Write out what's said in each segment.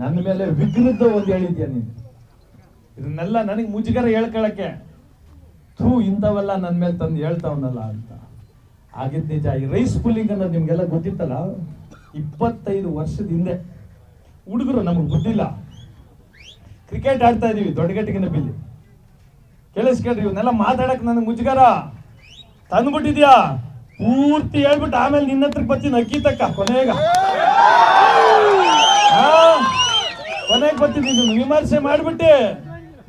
ನನ್ನ ಮೇಲೆ ವಿಗ್ರಹ ಒಂದು ಹೇಳಿದ್ಯಾ ನೀನು? ಇದನ್ನೆಲ್ಲ ನನಗೆ ಮುಜುಗರ ಹೇಳ್ಕೊಳಕ್ಕೆ. ಥೂ, ಇಂಥವೆಲ್ಲ ನನ್ನ ಮೇಲೆ ತಂದು ಹೇಳ್ತಾವನಲ್ಲ ಅಂತ. ಆಗಿದ್ ನಿಜ, ಈ ರೈಸ್ ಪುಲ್ಲಿಂಗ್ ಅನ್ನೋದು ನಿಮ್ಗೆಲ್ಲ ಗೊತ್ತಿತ್ತಲ್ಲ? ಇಪ್ಪತ್ತೈದು ವರ್ಷದ ಹಿಂದೆ. ಹುಡುಗರು ನಮಗೆ ಗೊತ್ತಿಲ್ಲ ಕ್ರಿಕೆಟ್ ಆಡ್ತಾ ಇದೀವಿ, ದೊಡ್ಡಗಟ್ಟಿಗಿನ ಬಿಲ್ಲಿ. ಕೇಳಿಸ್ಕೇಳ್ರಿ, ಇವನ್ನೆಲ್ಲ ಮಾತಾಡಕ್ ನನಗೆ ಮುಜುಗರ. ತಂದ್ಬಿಟ್ಟಿದ್ಯಾ? ಪೂರ್ತಿ ಹೇಳ್ಬಿಟ್ಟು ಆಮೇಲೆ ನಿನ್ನ ಹತ್ರಕ್ಕೆ ಬರ್ತೀನಿ ಅಕ್ಕಿ ತಕ್ಕ, ಕೊನೆಗ. ಇದನ್ನು ವಿಮರ್ಶೆ ಮಾಡಿಬಿಟ್ಟೆ.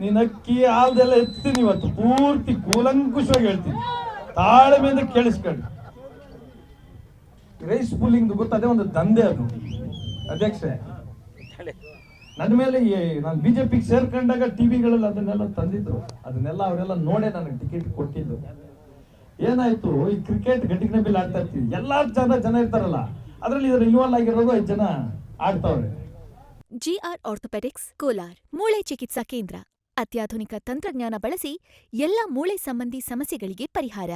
ನೀನ್ ಅಕ್ಕಿ ಆಲ್ದೆಲ್ಲ ಎತ್ತೀನಿ ಇವತ್ತು. ಪೂರ್ತಿ ಕೂಲಂಕುಷವಾಗಿ ಹೇಳ್ತೀನಿ. ತಾಳ್ಮೆಯಿಂದ ಕೇಳಿಸ್ಕೊಂಡು ರೈಸ್ ಪುಲ್ಲಿಂಗ್ ಗೊತ್ತದೇ ಒಂದು ದಂಧೆ ಅದು. ಅಧ್ಯಕ್ಷೆ ನನ್ನ ಮೇಲೆ ನಾನು ಬಿಜೆಪಿಗೆ ಸೇರ್ಕೊಂಡಾಗ ಟಿವಿಗಳಲ್ಲಿ ಅದನ್ನೆಲ್ಲ ತಂದಿದ್ರು. ಅದನ್ನೆಲ್ಲ ಅವರೆಲ್ಲ ನೋಡೆ ನನಗೆ ಟಿಕೆಟ್ ಕೊಟ್ಟಿದ್ದು. ಏನಾಯ್ತು? ಈ ಕ್ರಿಕೆಟ್ ಗಟ್ಟಿಗೆ ಬಿಲ್ ಆಡ್ತಾ ಇರ್ತೀವಿ. ಎಲ್ಲಾ ಜನ ಜನ ಇರ್ತಾರಲ್ಲ, ಅದರಲ್ಲಿ ಇದ್ರ ಇನ್ವಾಲ್ವ್ ಆಗಿರೋದು ಐದು ಜನ ಆಡ್ತಾವ್ರೆ. ಜಿಆರ್ ಆರ್ಥೋಪೆಡಿಕ್ಸ್, ಕೋಲಾರ್, ಮೂಳೆ ಚಿಕಿತ್ಸಾ ಕೇಂದ್ರ. ಅತ್ಯಾಧುನಿಕ ತಂತ್ರಜ್ಞಾನ ಬಳಸಿ ಎಲ್ಲ ಮೂಳೆ ಸಂಬಂಧಿ ಸಮಸ್ಯೆಗಳಿಗೆ ಪರಿಹಾರ.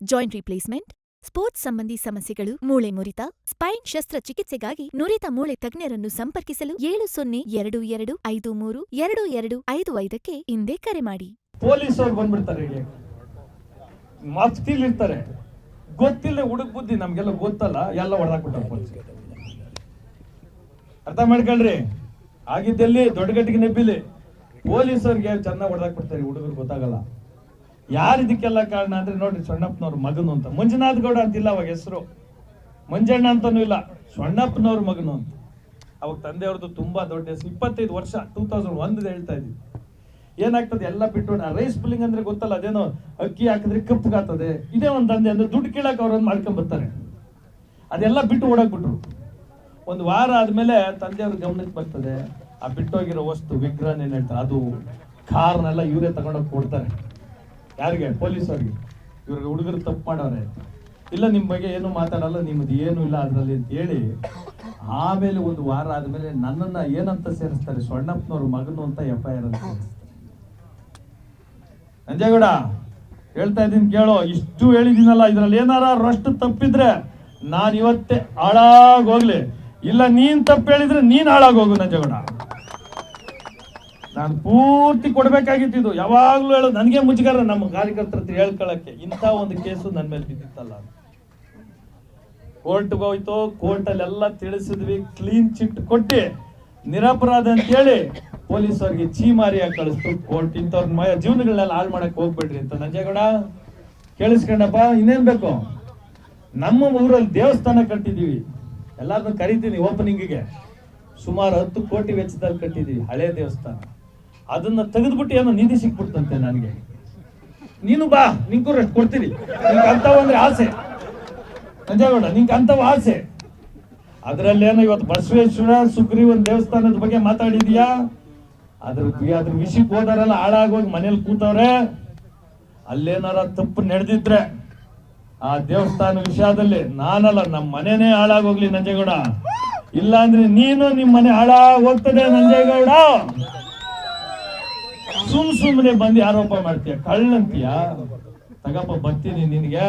ಜಾಯಿಂಟ್ ರಿಪ್ಲೇಸ್ಮೆಂಟ್, ಸ್ಪೋರ್ಟ್ಸ್ ಸಂಬಂಧಿ ಸಮಸ್ಯೆಗಳು, ಮೂಳೆ ಮುರಿತ, ಸ್ಪೈನ್ ಶಸ್ತ್ರಚಿಕಿತ್ಸೆಗಾಗಿ ನುರಿತ ಮೂಳೆ ತಜ್ಞರನ್ನು ಸಂಪರ್ಕಿಸಲು ಏಳು ಸೊನ್ನೆ ಎರಡು ಎರಡು ಐದು ಮೂರು ಎರಡು ಎರಡು ಐದು ಐದಕ್ಕೆ ಹಿಂದೆ ಕರೆ ಮಾಡಿ. ಪೊಲೀಸರು ಬಂದ್ಬಿಡ್ತಾರೆ ಇಲ್ಲಿ. ಮಸ್ತಿಲ್ ಇರ್ತಾರೆ ಗೊತ್ತಿಲ್ಲ ಹುಡುಗ ಬುದ್ಧಿ ನಮ್ಗೆಲ್ಲ ಗೊತ್ತಲ್ಲ, ಎಲ್ಲ ಹೊಡೆದಾಕ್ಬಿಟ್ಟಾರೆ ಪೊಲೀಸ್. ಅರ್ಥ ಮಾಡ್ಕೊಳ್ರಿ ಆಗಿದ್ದಲ್ಲಿ ಆಗಿದ್ದೆಲ್ಲಿ ದೊಡ್ಡಗಟ್ಟಿಗೆ ನೆಬ್ಬಿಲಿ. ಪೊಲೀಸರಿಗೆ ಚೆನ್ನಾಗಿ ಹೊಡೆದಾಕ್ಬಿಡ್ತಾರೆ ಹುಡುಗರು, ಗೊತ್ತಾಗಲ್ಲ. ಯಾರು ಇದಕ್ಕೆಲ್ಲ ಕಾರಣ ಅಂದ್ರೆ ನೋಡ್ರಿ ಸೊಣ್ಣಪ್ಪನವ್ರ ಮಗನು ಅಂತ. ಮಂಜುನಾಥ್ ಗೌಡ ಅಂತಿಲ್ಲ ಅವಾಗ ಹೆಸರು. ಮಂಜಣ್ಣ ಅಂತನೂ ಇಲ್ಲ. ಸೊಣ್ಣಪ್ಪನವ್ರ ಮಗನು ಅಂತ. ಅವಾಗ ತಂದೆಯವ್ರದ್ದು ತುಂಬಾ ದೊಡ್ಡ ಹೆಸರು. ಇಪ್ಪತ್ತೈದು ವರ್ಷ, ಟೂ ತೌಸಂಡ್ ಒಂದ್ ಹೇಳ್ತಾ ಇದ್ವಿ ಏನಾಗ್ತದೆ? ಎಲ್ಲ ಬಿಟ್ಟು ರೈಸ್ ಪುಲ್ಲಿಂಗ್ ಅಂದ್ರೆ ಗೊತ್ತಲ್ಲ, ಅದೇನೋ ಅಕ್ಕಿ ಹಾಕಿದ್ರೆ ಕಪ್ಪಗಾಗ್ತದೆ ಇದೇ ಒಂದು ತಂದೆ ಅಂದ್ರೆ ದುಡ್ಡು ಕೀಳಕ್ ಅವ್ರನ್ನ ಮಾಡ್ಕೊಂಡ್ ಬರ್ತಾರೆ. ಅದೆಲ್ಲ ಬಿಟ್ಟು ಓಡಾಕ್ಬಿಟ್ರು. ಒಂದು ವಾರ ಆದಮೇಲೆ ತಂದೆಯವ್ರ ಗಮನಕ್ಕೆ ಬರ್ತದೆ. ಆ ಬಿಟ್ಟೋಗಿರೋ ವಸ್ತು, ವಿಗ್ರಹ ಏನು ಅದು ಕಾರ್ನೆಲ್ಲ ಇವರೇ ತಗೊಂಡೋಗಿ ಕೊಡ್ತಾರೆ. ಯಾರಿಗೆ? ಪೊಲೀಸವ್ರಿಗೆ. ಇವ್ರಿಗೆ ಹುಡುಗರು ತಪ್ಪು ಮಾಡವ್ರೆ ಇಲ್ಲ ನಿಮ್ಮ ಬಗ್ಗೆ ಏನು ಮಾತಾಡಲ್ಲ, ನಿಮ್ದು ಏನು ಇಲ್ಲ ಅದರಲ್ಲಿ ಅಂತ ಹೇಳಿ, ಆಮೇಲೆ ಒಂದು ವಾರ ಆದಮೇಲೆ ನನ್ನನ್ನ ಏನಂತ ಸೇರಿಸ್ತಾರೆ? ಸ್ವರ್ಣಪ್ಪನವ್ರ ಮಗನು ಅಂತ ಎಫ್ ಐ ಆರ್ ಅಂತ ಹೇಳ್ತಾ ಇದ್ದೀನಿ ಕೇಳೋ. ಇಷ್ಟು ಹೇಳಿದ್ದೀನಲ್ಲ, ಇದರಲ್ಲಿ ಏನಾರ ರಷ್ಟು ತಪ್ಪಿದ್ರೆ ನಾನು ಇವತ್ತೇ ಹಾಳಾಗ್ ಹೋಗ್ಲಿ ಇಲ್ಲ, ನೀನ್ ತಪ್ಪು ಹೇಳಿದ್ರೆ ನೀನ್ ಹಾಳಾಗೋಗು ನಂಜೇಗೌಡ ನಾನು ಪೂರ್ತಿ ಕೊಡ್ಬೇಕಾಗಿತ್ತು ಇದು. ಯಾವಾಗ್ಲೂ ಹೇಳೋದು ನನಗೆ ಮುಜುಗರ ನಮ್ಮ ಕಾರ್ಯಕರ್ತರ ಹತ್ರ ಹೇಳ್ಕೊಳಕ್ಕೆ. ಇಂಥ ಒಂದು ಕೇಸು ನನ್ನ ಮೇಲೆ ಬಿದ್ದಿತ್ತಲ್ಲ. ಕೋರ್ಟ್ಗೆ ಹೋಯ್ತು, ಕೋರ್ಟಲ್ಲೆಲ್ಲ ತಿಳಿಸಿದ್ವಿ ಕ್ಲೀನ್ ಚಿಟ್ ಕೊಟ್ಟು. ನಿರಪರಾಧ ಅಂತೇಳಿ ಪೊಲೀಸವ್ರಿಗೆ ಚೀಮಾರಿಯಾಗಿ ಕಳಿಸ್ತು. ಕೋರ್ಟ್ ಇಂಥವ್ರ ಮಯ ಜೀವನಗಳನ್ನೆಲ್ಲ ಹಾಳು ಮಾಡಕ್ ಹೋಗ್ಬೇಡ್ರಿ ಅಂತ ನಂಜೇಗೌಡ ಕೇಳಿಸ್ಕೊಂಡಪ್ಪ, ಇನ್ನೇನ್ ಬೇಕು? ನಮ್ಮ ಊರಲ್ಲಿ ದೇವಸ್ಥಾನ ಕಟ್ಟಿದೀವಿ ಎಲ್ಲಾರನ್ನೂ ಕರಿತೀನಿ ಓಪನಿಂಗಿಗೆ ಸುಮಾರು ಹತ್ತು ಕೋಟಿ ವೆಚ್ಚದಲ್ಲಿ ಕಟ್ಟಿದೀವಿ, ಹಳೆ ದೇವಸ್ಥಾನ. ಅದನ್ನ ತೆಗೆದ್ಬಿಟ್ಟು ಏನೋ ನಿಧಿ ಸಿಕ್ಬಿಡ್ತಂತೆ ನನಗೆ. ನೀನು ಬಾ ನಿಂಗೂ ಅಷ್ಟು ಕೊಡ್ತೀನಿ. ನಿಂಗೆ ಅಂತವ ಅಂದ್ರೆ ಆಸೆ. ನಂಜೇಗೌಡ ನಿಂಗೆ ಅಂತವ ಆಸೆ. ಅದರಲ್ಲೇನೋ ಇವತ್ತು ಬಸವೇಶ್ವರ ಸುಗ್ರೀವನ್ ದೇವಸ್ಥಾನದ ಬಗ್ಗೆ ಮಾತಾಡಿದ್ಯಾ? ಅದ್ರ ಅದ್ರ ವಿಷಯಕ್ಕೆ ಹೋದಾರಲ್ಲ ಹಾಳಾಗೋಗಿ ಮನೇಲಿ ಕೂತವ್ರೆ. ಅಲ್ಲೇನಾರ ತಪ್ಪು ನಡೆದಿದ್ರೆ ಆ ದೇವಸ್ಥಾನ ವಿಷಯದಲ್ಲಿ ನಾನಲ್ಲ ನಮ್ಮ ಮನೆನೇ ಹಾಳಾಗೋಗ್ಲಿ ನಂಜೇಗೌಡ. ಇಲ್ಲ ಅಂದ್ರೆ ನೀನು ನಿಮ್ಮ ಮನೆ ಹಾಳಾಗ್ ಹೋಗ್ತದೆ ನಂಜೇಗೌಡ. ಸುಮ್ ಸುಮ್ಮನೆ ಬಂದು ಆರೋಪ ಮಾಡ್ತೀಯ? ಕಳ್ಳಂತೀಯ? ತಗಪ್ಪ, ಬರ್ತೀನಿ ನಿನ್ಗೆ.